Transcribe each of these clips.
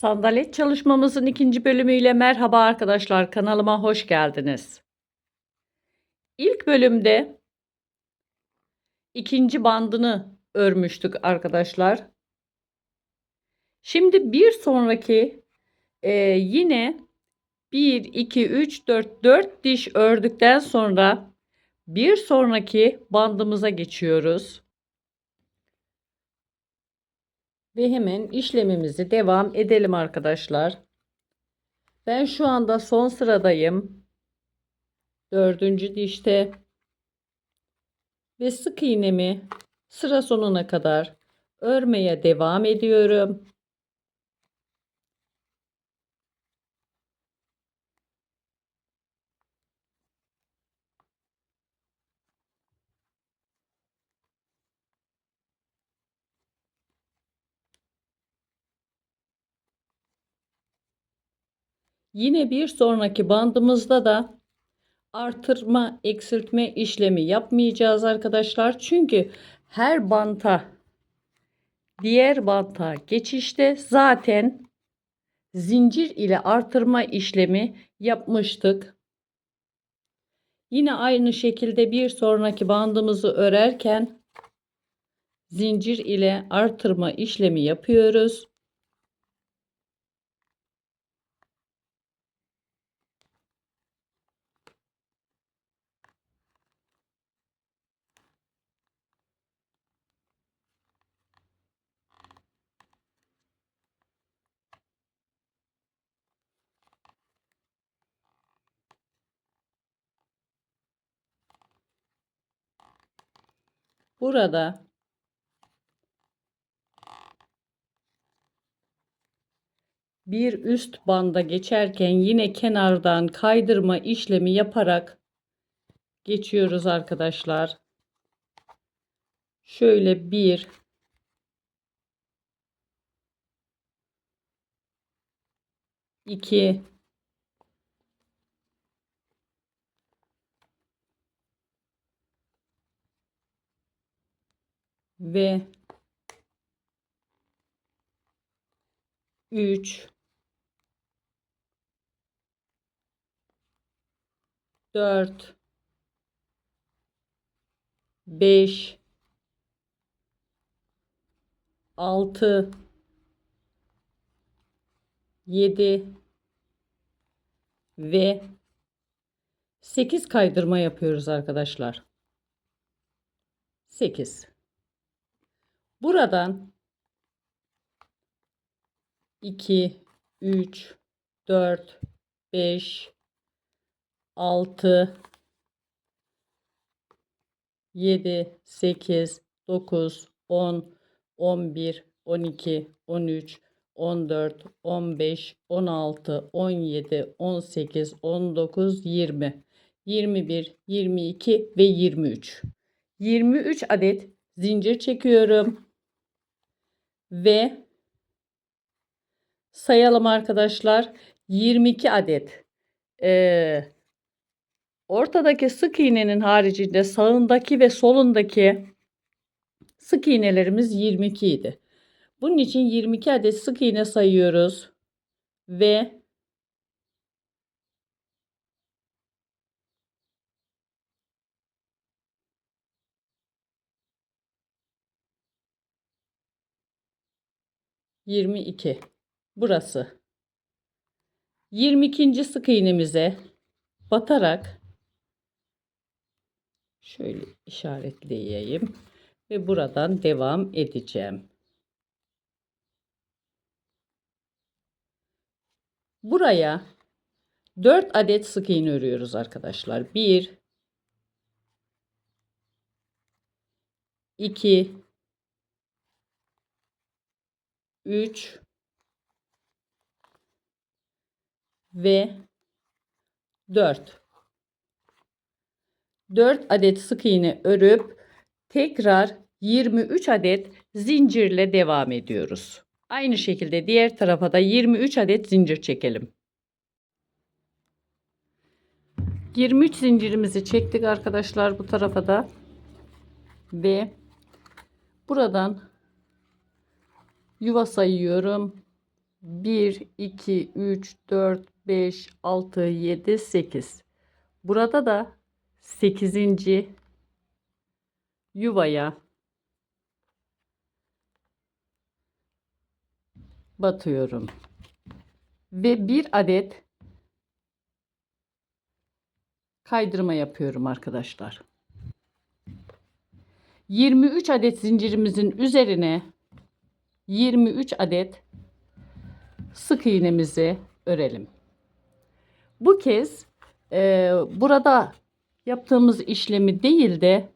Sandalet çalışmamızın ikinci bölümüyle merhaba arkadaşlar kanalıma hoş geldiniz. İlk bölümde ikinci bandını örmüştük arkadaşlar. Şimdi bir sonraki e, yine 1, 2, 3, 4, 4 diş ördükten sonra bir sonraki bandımıza geçiyoruz. Ve hemen işlemimizi devam edelim arkadaşlar. Ben şu anda son sıradayım. Dördüncü dişte. Ve sık iğnemi sıra sonuna kadar örmeye devam ediyorum. Yine bir sonraki bandımızda da artırma, eksiltme işlemi yapmayacağız arkadaşlar. Çünkü her banta diğer banta geçişte zaten zincir ile artırma işlemi yapmıştık. Yine aynı şekilde bir sonraki bandımızı örerken zincir ile artırma işlemi yapıyoruz. Burada. Bir üst banda geçerken yine kenardan kaydırma işlemi yaparak geçiyoruz arkadaşlar. Şöyle bir. İki ve 3 4 5 6 7 ve 8 kaydırma yapıyoruz arkadaşlar. 8 Buradan 2 3 4 5 6 7 8 9 10 11 12 13 14 15 16 17 18 19 20 21 22 ve 23 23 adet zincir çekiyorum ve sayalım arkadaşlar 22 adet ee, ortadaki sık iğnenin haricinde sağındaki ve solundaki sık iğnelerimiz 22 idi. Bunun için 22 adet sık iğne sayıyoruz ve Yirmi iki. Burası. Yirmi ikinci sık iğnemize batarak şöyle işaretleyeyim ve buradan devam edeceğim. Buraya 4 adet sık iğne örüyoruz arkadaşlar. 1 2 3 ve 4 4 adet sık iğne örüp tekrar 23 adet zincirle devam ediyoruz. Aynı şekilde diğer tarafa da 23 adet zincir çekelim. 23 zincirimizi çektik arkadaşlar bu tarafa da ve buradan yuva sayıyorum 1, 2, 3, 4, 5, 6, 7, 8. Burada da 8. yuvaya batıyorum. Ve bir adet kaydırma yapıyorum arkadaşlar. 23 adet zincirimizin üzerine 23 adet sık iğnemizi örelim. Bu kez e, burada yaptığımız işlemi değil de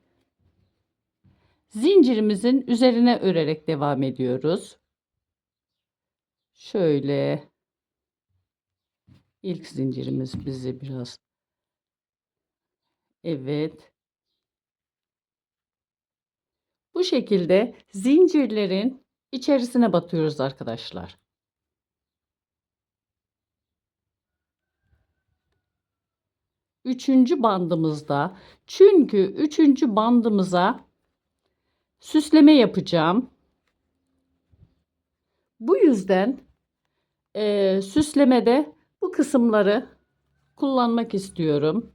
zincirimizin üzerine örerek devam ediyoruz. Şöyle ilk zincirimiz bizi biraz evet bu şekilde zincirlerin içerisine batıyoruz arkadaşlar. Üçüncü bandımızda çünkü üçüncü bandımıza süsleme yapacağım. Bu yüzden e, süslemede bu kısımları kullanmak istiyorum.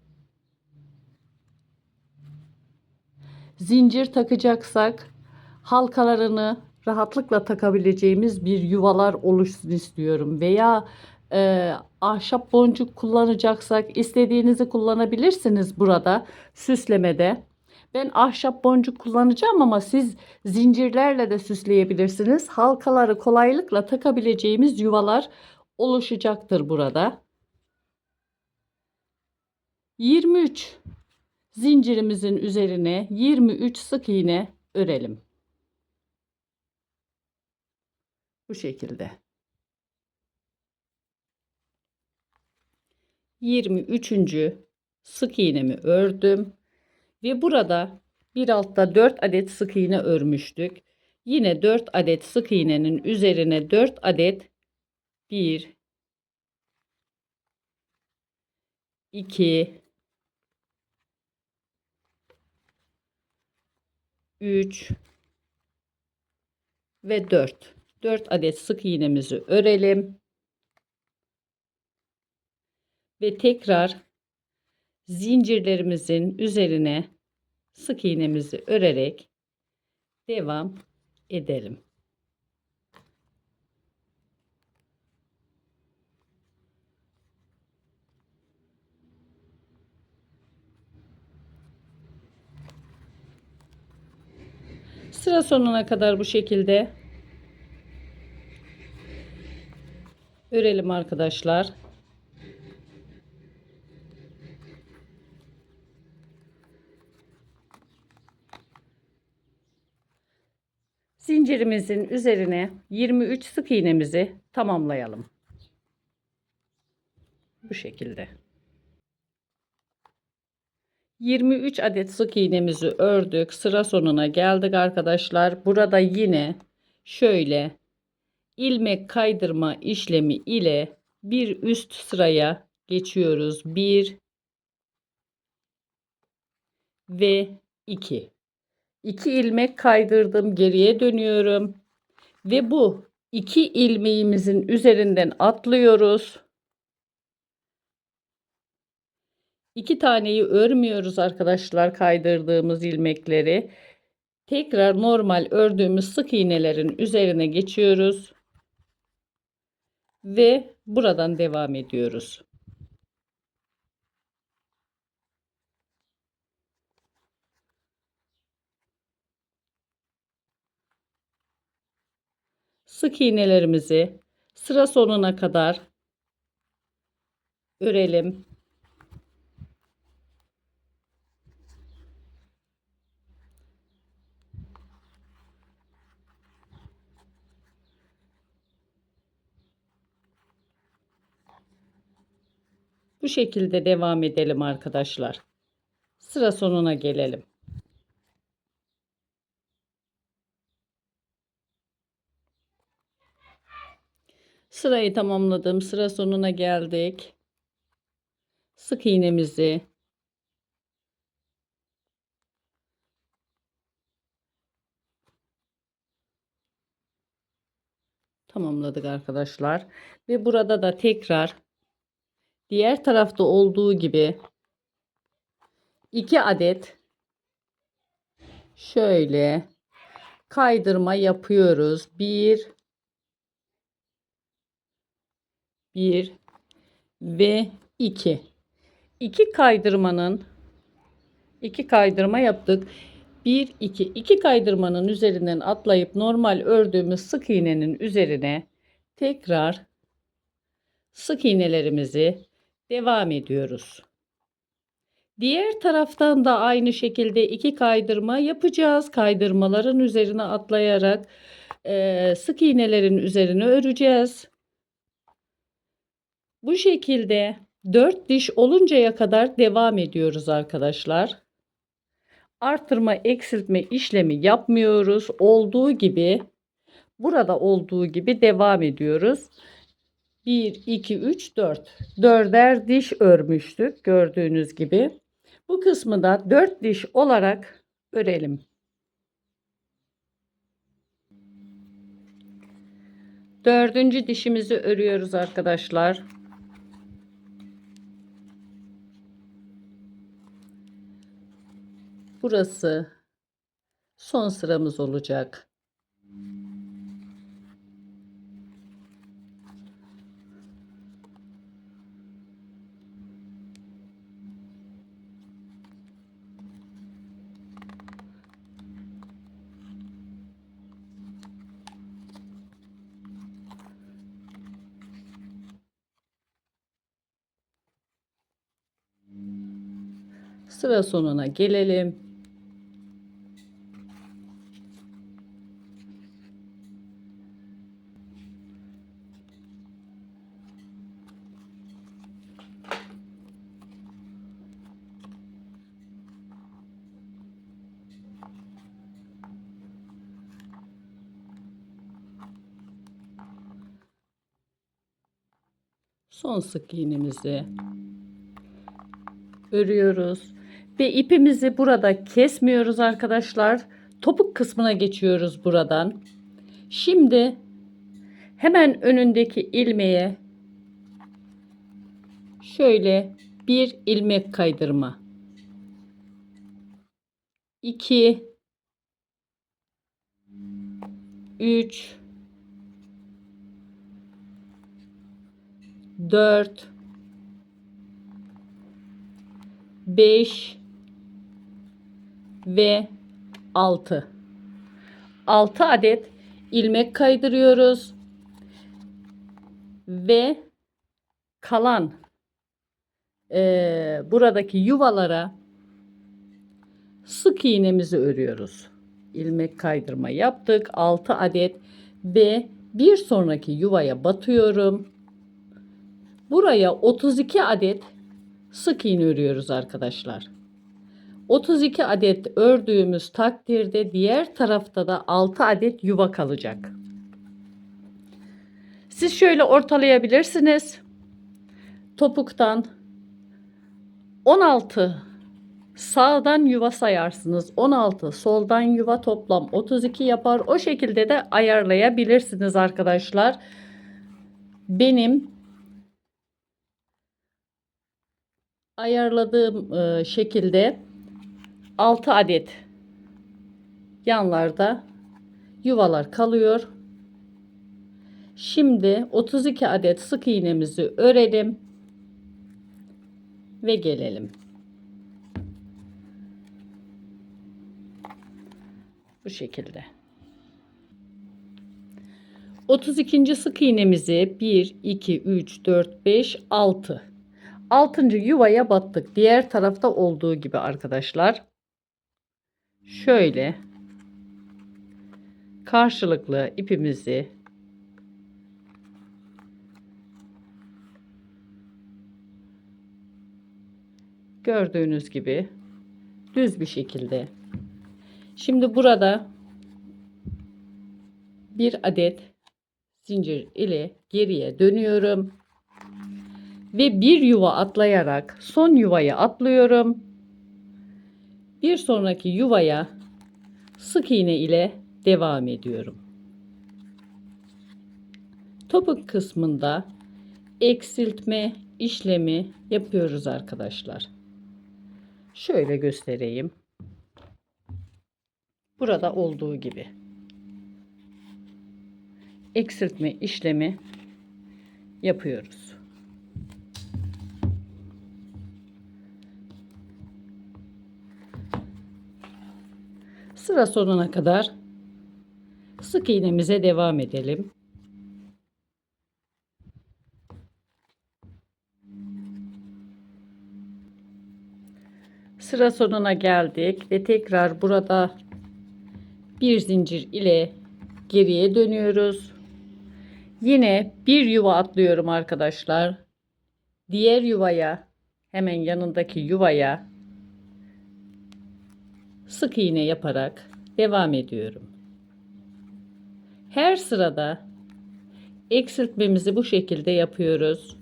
Zincir takacaksak halkalarını rahatlıkla takabileceğimiz bir yuvalar oluşsun istiyorum. Veya e, ahşap boncuk kullanacaksak istediğinizi kullanabilirsiniz burada süslemede. Ben ahşap boncuk kullanacağım ama siz zincirlerle de süsleyebilirsiniz. Halkaları kolaylıkla takabileceğimiz yuvalar oluşacaktır burada. 23 zincirimizin üzerine 23 sık iğne örelim. Bu şekilde. 23. sık iğnemi ördüm ve burada bir altta 4 adet sık iğne örmüştük. Yine 4 adet sık iğnenin üzerine 4 adet 1 2 3 ve 4. 4 adet sık iğnemizi örelim. Ve tekrar zincirlerimizin üzerine sık iğnemizi örerek devam edelim. Sıra sonuna kadar bu şekilde örelim arkadaşlar. Zincirimizin üzerine 23 sık iğnemizi tamamlayalım. Bu şekilde. 23 adet sık iğnemizi ördük. Sıra sonuna geldik arkadaşlar. Burada yine şöyle ilmek kaydırma işlemi ile bir üst sıraya geçiyoruz. 1 ve 2. 2 ilmek kaydırdım. Geriye dönüyorum. Ve bu iki ilmeğimizin üzerinden atlıyoruz. İki taneyi örmüyoruz arkadaşlar kaydırdığımız ilmekleri. Tekrar normal ördüğümüz sık iğnelerin üzerine geçiyoruz. Ve buradan devam ediyoruz. Sık iğnelerimizi sıra sonuna kadar örelim. Bu şekilde devam edelim arkadaşlar. Sıra sonuna gelelim. Sırayı tamamladım. Sıra sonuna geldik. Sık iğnemizi tamamladık arkadaşlar. Ve burada da tekrar diğer tarafta olduğu gibi 2 adet şöyle kaydırma yapıyoruz. 1 1 ve 2. 2 kaydırmanın 2 kaydırma yaptık. 1 2 2 kaydırmanın üzerinden atlayıp normal ördüğümüz sık iğnenin üzerine tekrar sık iğnelerimizi devam ediyoruz. Diğer taraftan da aynı şekilde iki kaydırma yapacağız. Kaydırmaların üzerine atlayarak eee, sık iğnelerin üzerine öreceğiz. Bu şekilde 4 diş oluncaya kadar devam ediyoruz arkadaşlar. Artırma eksiltme işlemi yapmıyoruz. Olduğu gibi burada olduğu gibi devam ediyoruz. 1 2 3 4. Dörder diş örmüştük gördüğünüz gibi. Bu kısmı da 4 diş olarak örelim. Dördüncü dişimizi örüyoruz arkadaşlar. Burası son sıramız olacak. Sıra sonuna gelelim. Son sık iğnemizi örüyoruz ve ipimizi burada kesmiyoruz arkadaşlar. Topuk kısmına geçiyoruz buradan. Şimdi hemen önündeki ilmeğe şöyle bir ilmek kaydırma. 2 3 4 5 ve 6. 6 adet ilmek kaydırıyoruz. Ve kalan eee, buradaki yuvalara sık iğnemizi örüyoruz. İlmek kaydırma yaptık. 6 adet ve bir sonraki yuvaya batıyorum. Buraya 32 adet sık iğne örüyoruz arkadaşlar. 32 adet ördüğümüz takdirde diğer tarafta da 6 adet yuva kalacak. Siz şöyle ortalayabilirsiniz. Topuktan 16 sağdan yuva sayarsınız. 16 soldan yuva toplam 32 yapar. O şekilde de ayarlayabilirsiniz arkadaşlar. Benim ayarladığım e, şekilde 6 adet yanlarda yuvalar kalıyor. Şimdi 32 adet sık iğnemizi örelim ve gelelim. Bu şekilde. 32. sık iğnemizi 1 2 3 4 5 6 Altıncı yuvaya battık. Diğer tarafta olduğu gibi arkadaşlar. Şöyle karşılıklı ipimizi gördüğünüz gibi düz bir şekilde. Şimdi burada bir adet zincir ile geriye dönüyorum ve bir yuva atlayarak son yuvaya atlıyorum. Bir sonraki yuvaya sık iğne ile devam ediyorum. topuk kısmında eksiltme işlemi yapıyoruz arkadaşlar. Şöyle göstereyim. Burada olduğu gibi eksiltme işlemi yapıyoruz. Sıra sonuna kadar sık iğnemize devam edelim. Sıra sonuna geldik ve tekrar burada bir zincir ile geriye dönüyoruz. Yine bir yuva atlıyorum arkadaşlar. Diğer yuvaya hemen yanındaki yuvaya sık iğne yaparak devam ediyorum. Her sırada eksiltmemizi bu şekilde yapıyoruz.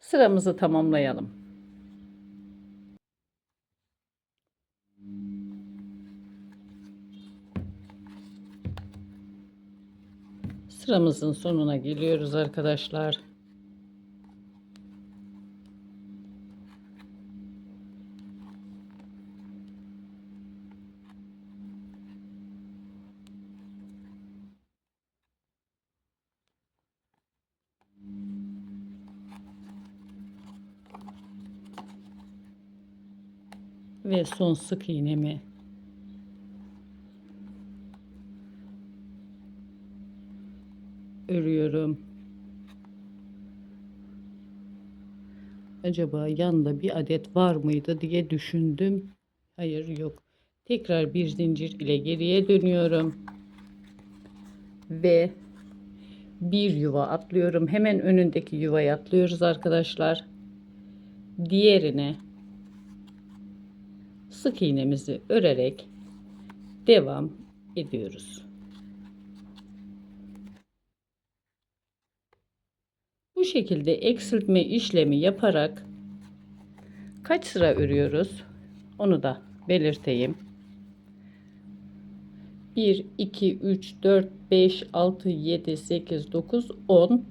Sıramızı tamamlayalım. Sıramızın sonuna geliyoruz arkadaşlar. Ve son sık iğnemi örüyorum. Acaba yanında bir adet var mıydı diye düşündüm. Hayır yok. Tekrar bir zincir ile geriye dönüyorum. Ve bir yuva atlıyorum. Hemen önündeki yuvaya atlıyoruz arkadaşlar. Diğerine sık iğnemizi örerek devam ediyoruz. Bu şekilde eksiltme işlemi yaparak kaç sıra örüyoruz? Onu da belirteyim. 1, 2, 3, 4, 5, 6, 7, 8, 9, 10.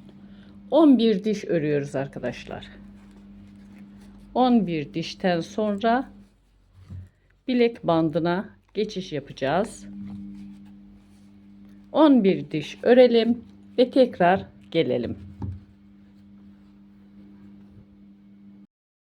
11 diş örüyoruz arkadaşlar. 11 dişten sonra bilek bandına geçiş yapacağız. 11 diş örelim ve tekrar gelelim.